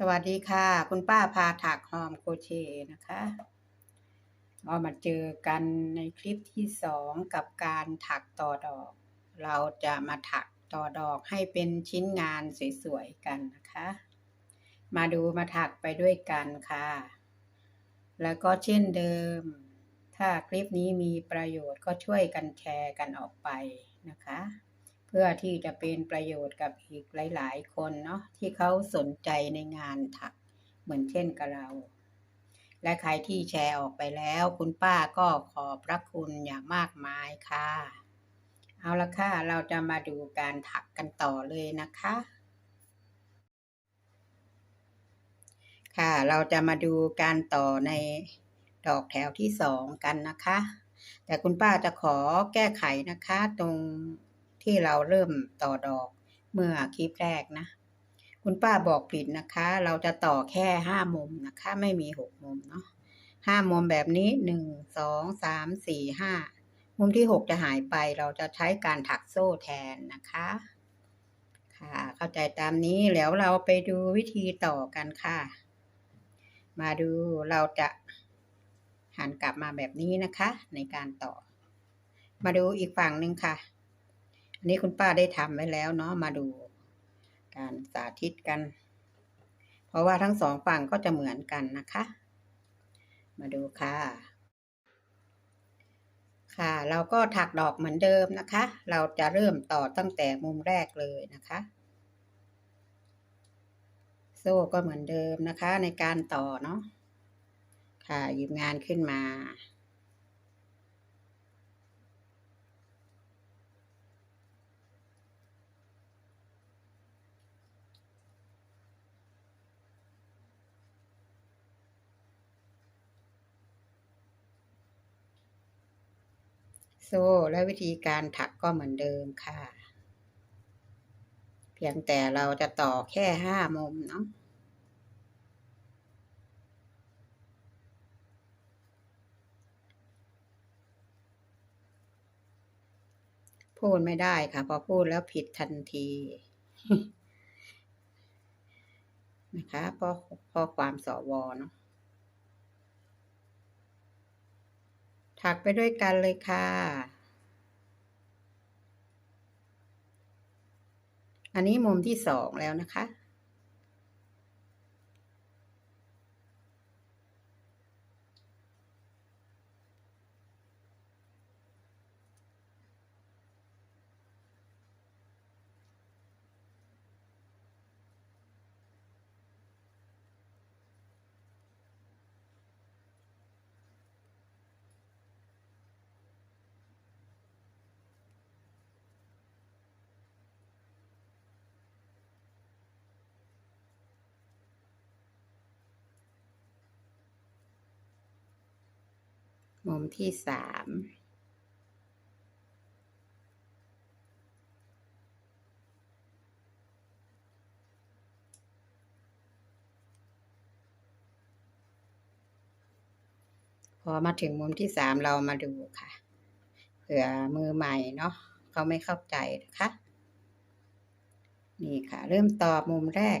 สวัสดีค่ะ คุณป้าพาถักหอมโคเชนะคะเรามาเจอกันในคลิปที่สองกับการถักต่อดอก เราจะมาถักต่อดอกให้เป็นชิ้นงานสวยๆกันนะคะ มาดูมาถักไปด้วยกันค่ะ แล้วก็เช่นเดิม ถ้าคลิปนี้มีประโยชน์ก็ช่วยกันแชร์กันออกไปนะคะ พื่อที่จะเป็นประโยชน์กับอีกหลาย ๆ คนเนาะที่เขาสนใจในงานถักเหมือนเช่นกับเรา และใครที่แชร์ออกไปแล้ว คุณป้าก็ขอบพระคุณอย่างมากมายค่ะ เอาละค่ะ เราจะมาดูการถักกันต่อเลยนะคะ ค่ะเราจะมาดูการต่อในดอกแถวที่สองกันนะคะ แต่คุณป้าจะขอแก้ไขนะคะตรง ที่เราเริ่มต่อดอกเมื่อคลิปแรกนะ คุณป้าบอกผิดนะคะ เราจะต่อแค่ห้ามุมนะคะ ไม่มีหกมุมเนาะห้ามุมแบบนี้หนึ่งสองสามสี่ห้ามุมที่หกจะหายไปเราจะใช้การถักโซ่แทนนะคะ ค่ะ เข้าใจตามนี้แล้วเราไปดูวิธีต่อกันค่ะ มาดูเราจะหันกลับมาแบบนี้นะคะ ในการต่อ มาดูอีกฝั่งหนึ่งค่ะ นี้คุณป้าได้ทำไว้แล้วเนาะมาดูการสาธิตกัน เพราะว่าทั้งสองฝั่งก็จะเหมือนกันนะคะ มาดูค่ะ ค่ะ เราก็ถักดอกเหมือนเดิมนะคะ เราจะเริ่มต่อตั้งแต่มุมแรกเลยนะคะ โซ่ก็เหมือนเดิมนะคะในการต่อเนาะค่ะหยิบงานขึ้นมา โซ่ และวิธีการถักก็เหมือนเดิมค่ะ เพียงแต่เราจะต่อแค่ห้ามุมเนาะพูดไม่ได้ค่ะ พอพูดแล้วผิดทันทีนะคะเพราะเพราะความสวเนาะ ถักไปด้วยกันเลยค่ะ อันนี้มุมที่สองแล้วนะคะ มุมที่สามพอมาถึงมุมที่สามเรามาดูค่ะ เผื่อมือใหม่เนาะเขาไม่เข้าใจนะคะนี่ค่ะ เริ่มต่อมุมแรก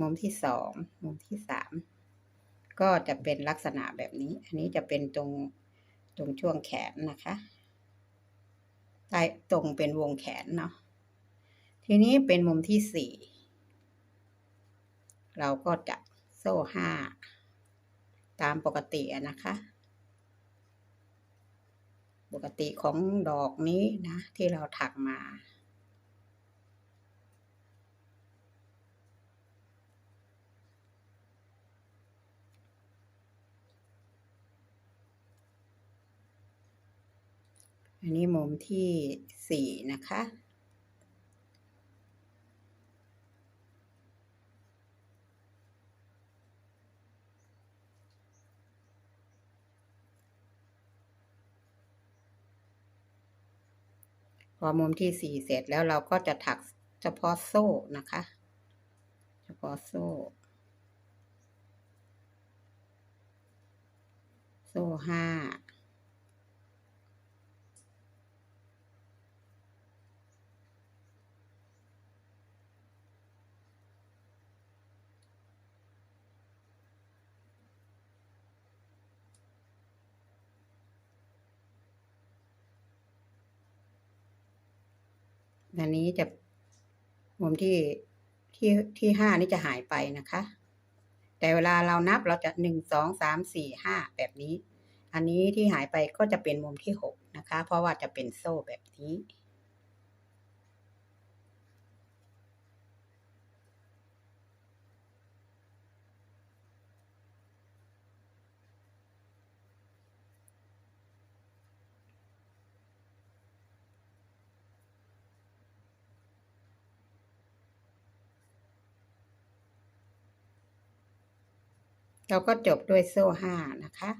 มุมที่สอง มุมที่สาม ก็จะเป็นลักษณะแบบนี้ อันนี้จะเป็นตรงตรงช่วงแขนนะคะใต้ตรงเป็นวงแขนเนาะ ทีนี้เป็นมุมที่สี่เราก็จะโซ่ห้าตามปกตินะคะ ปกติของดอกนี้นะ ที่เราถักมา อันนี้มุมที่สี่นะคะ พอมุมที่สี่เสร็จแล้วเราก็จะถักเฉพาะโซ่นะคะ เฉพาะโซ่ โซ่ห้า อันนี้จะมุมที่ที่ที่ห้านี่จะหายไปนะคะ แต่เวลาเรานับเราจะหนึ่งสองสามสี่ห้าแบบนี้ อันนี้ที่หายไปก็จะเป็นมุมที่หกนะคะ เพราะว่าจะเป็นโซ่แบบนี้ เราก็จบด้วยโซ่ห้านะคะ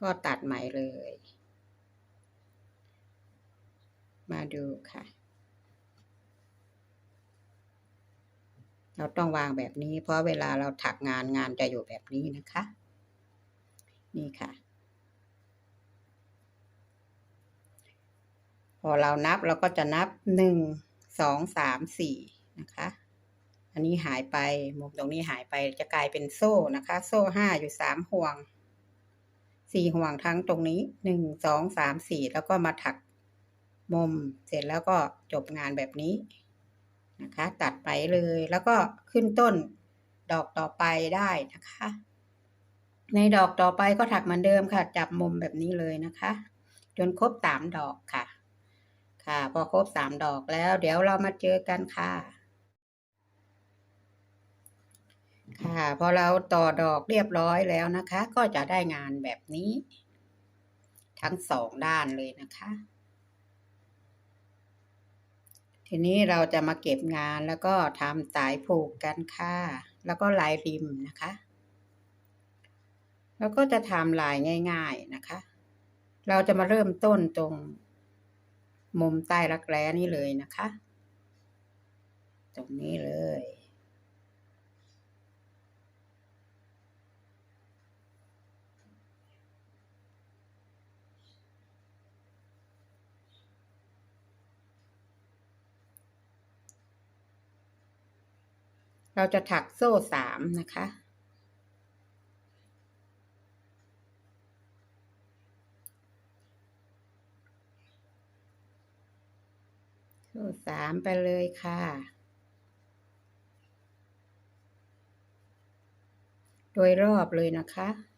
ก็ตัดใหม่เลย มาดูค่ะ เราต้องวางแบบนี้ เพราะเวลาเราถักงานงานจะอยู่แบบนี้นะคะ นี่ค่ะ พอเรานับเราก็จะนับหนึ่งสองสามสี่นะคะ อันนี้หายไปมุมตรงนี้หายไปจะกลายเป็นโซ่นะคะ โซ่ห้าอยู่สามห่วงสี่ห่วงทั้งตรงนี้หนึ่งสองสามสี่แล้วก็มาถักมุมเสร็จแล้วก็จบงานแบบนี้นะคะ ตัดไปเลยแล้วก็ขึ้นต้นดอกต่อไปได้นะคะ ในดอกต่อไปก็ถักเหมือนเดิมค่ะ จับมุมแบบนี้เลยนะคะ จนครบสามดอกค่ะ ค่ะ พอครบสามดอกแล้ว เดี๋ยวเรามาเจอกันค่ะ ค่ะพอเราต่อดอกเรียบร้อยแล้วนะคะ ก็จะได้งานแบบนี้ ทั้งสองด้านเลยนะคะ ทีนี้เราจะมาเก็บงานแล้วก็ทำสายผูกกันค่ะ แล้วก็ลายริมนะคะ แล้วก็จะทำลายง่าย ๆนะคะ เราจะมาเริ่มต้นตรง มุมใต้รักแร้นี่เลยนะคะ ตรงนี้เลย เราจะถักโซ่สามนะคะ โซ่สามไปเลยค่ะ โดยรอบเลยนะคะ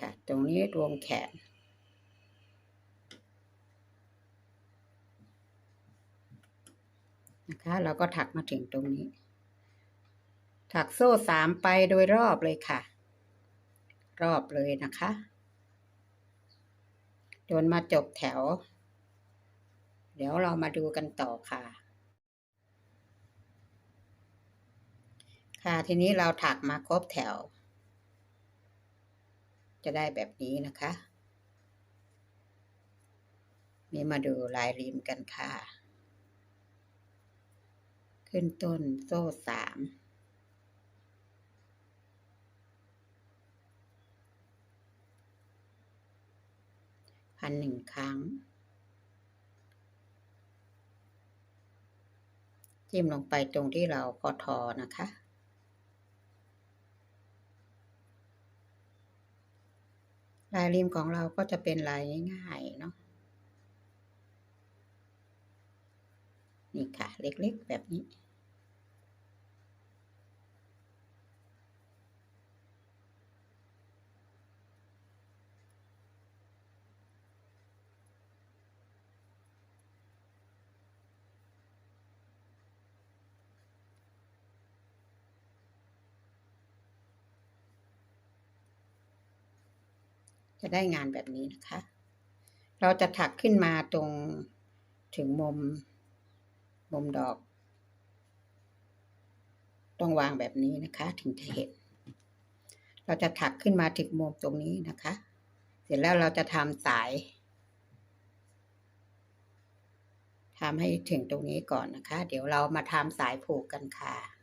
ค่ะ ตรงนี้รวมแขน นะคะ เราก็ถักมาถึงตรงนี้ ถักโซ่สามไปโดยรอบเลยค่ะ รอบเลยนะคะจนมาจบแถว เดี๋ยวเรามาดูกันต่อค่ะ ค่ะทีนี้เราถักมาครบแถว จะได้แบบนี้นะคะ นี่มาดูลายริมกันค่ะ ขึ้นต้นโซ่สามพันหนึ่งครั้ง จิ้มลงไปตรงที่เราพอทอนะคะ ลายริมของเราก็จะเป็นลายง่ายๆเนาะนี่ค่ะ เล็กๆแบบนี้ จะได้งานแบบนี้นะคะ เราจะถักขึ้นมาตรงถึงมุมมุมดอก ต้องวางแบบนี้นะคะ ถึงจะเห็น เราจะถักขึ้นมาถึงมุมตรงนี้นะคะ เสร็จแล้วเราจะทำสายทำให้ถึงตรงนี้ก่อนนะคะ เดี๋ยวเรามาทำสายผูกกันค่ะ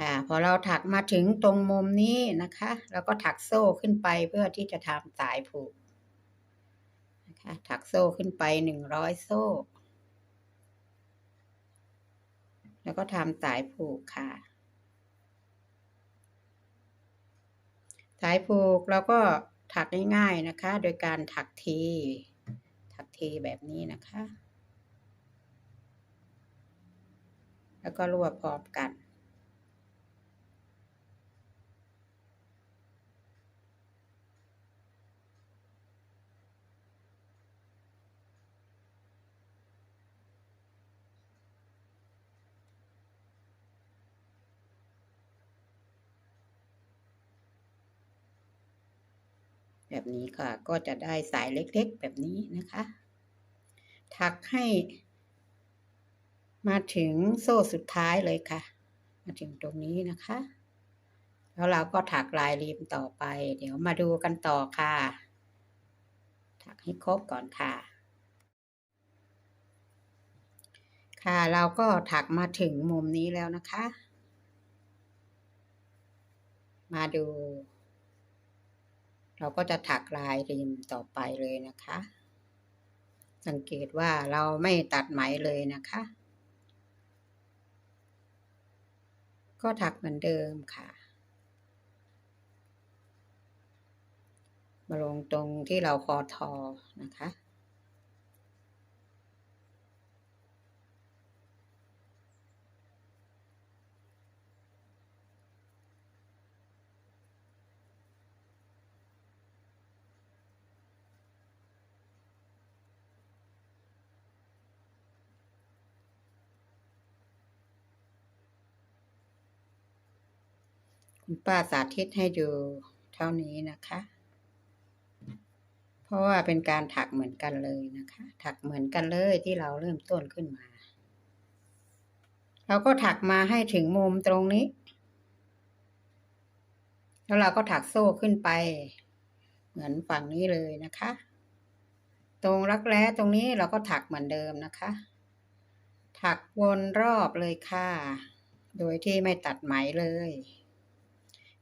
ค่ะพอเราถักมาถึงตรงมุมนี้นะคะเราก็ถักโซ่ขึ้นไปเพื่อที่จะทำสายผูกนะคะถักโซ่ขึ้นไปหนึ่งร้อยโซ่ แล้วก็ทำสายผูกค่ะ สายผูกเราก็ถักง่ายๆนะคะ โดยการถักที ถักทีแบบนี้นะคะ แล้วก็รวบพร้อมกัน นี้ค่ะ ก็จะได้สายเล็กๆแบบนี้นะคะ ถักให้ มาถึงโซ่สุดท้ายเลยค่ะ มาถึงตรงนี้นะคะ แล้วเราก็ถักลายริมต่อไป เดี๋ยวมาดูกันต่อค่ะ ถักให้ครบก่อนค่ะ ค่ะเราก็ถักมาถึงมุมนี้แล้วนะคะ มาดู เราก็จะถักลายริมต่อไปเลยนะคะ สังเกตว่าเราไม่ตัดไหมเลยนะคะ ก็ถักเหมือนเดิมค่ะ มาลงตรงที่เราคอทอนะคะ ป้าสาธิตให้ดูเท่านี้นะคะ เพราะว่าเป็นการถักเหมือนกันเลยนะคะ ถักเหมือนกันเลยที่เราเริ่มต้นขึ้นมา เราก็ถักมาให้ถึงมุมตรงนี้ แล้วเราก็ถักโซ่ขึ้นไป เหมือนฝั่งนี้เลยนะคะ ตรงรักแร้ตรงนี้เราก็ถักเหมือนเดิมนะคะ ถักวนรอบเลยค่ะ โดยที่ไม่ตัดไหมเลย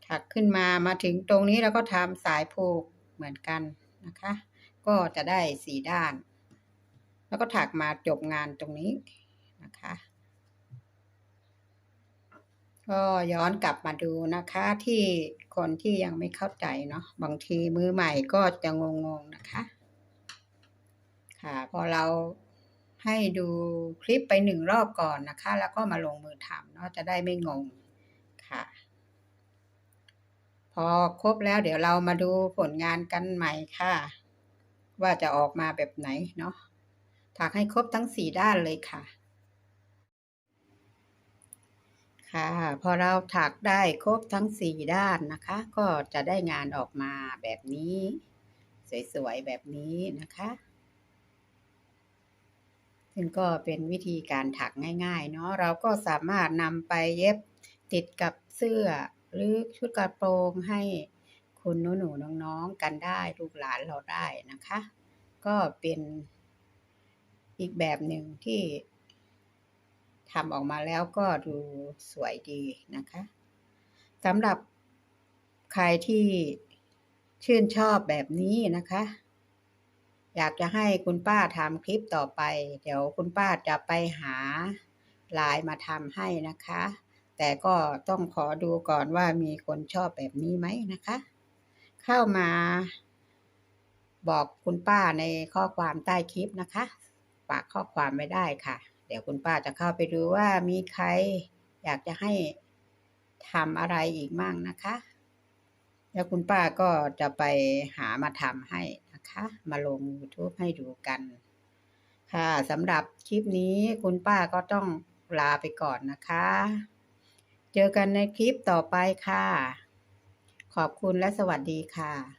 ถักขึ้นมามาถึงตรงนี้เราก็ทำสายผูกเหมือนกันนะคะ ก็จะได้สีด้าน แล้วก็ถักมาจบงานตรงนี้นะคะ ก็ย้อนกลับมาดูนะคะที่คนที่ยังไม่เข้าใจเนาะบางทีมือใหม่ก็จะงงๆนะคะ ค่ะพอเราให้ดูคลิปไปหนึ่งรอบก่อนนะคะ แล้วก็มาลงมือทำเนาะจะได้ไม่งงค่ะ พ อครบแล้วเดี๋ยวเรามาดูผลงานกันใหม่ค่ะ ว่าจะออกมาแบบไหนเนาะถักให้ครบทั้งสี่ด้านเลยค่ะ ค่ะ พอเราถักได้ครบทั้งสี่ด้านนะคะ ก็จะได้งานออกมาแบบนี้ สวยๆแบบนี้นะคะซึ่งก็เป็นวิธีการถักง่าย ๆ เนาะเราก็สามารถนำไปเย็บติดกับเสื้อ หรือชุดกระโปรงให้คุณหนูหนูน้องๆกันได้ลูกหลานเราได้นะคะ ก็เป็นอีกแบบหนึ่งที่ทำออกมาแล้วก็ดูสวยดีนะคะสำหรับใครที่ชื่นชอบแบบนี้นะคะ อยากจะให้คุณป้าทำคลิปต่อไป เดี๋ยวคุณป้าจะไปหาลายมาทำให้นะคะ แต่ก็ต้องขอดูก่อนว่ามีคนชอบแบบนี้ไหมนะคะ เข้ามาบอกคุณป้าในข้อความใต้คลิปนะคะฝากข้อความไว้ได้ค่ะ เดี๋ยวคุณป้าจะเข้าไปดูว่ามีใครอยากจะให้ทำอะไรอีกมั่งนะคะ แล้วคุณป้าก็จะไปหามาทำให้นะคะ มาลง YouTube ให้ดูกัน ค่ะสำหรับคลิปนี้คุณป้าก็ต้องลาไปก่อนนะคะ เจอกันในคลิปต่อไปค่ะ ขอบคุณและสวัสดีค่ะ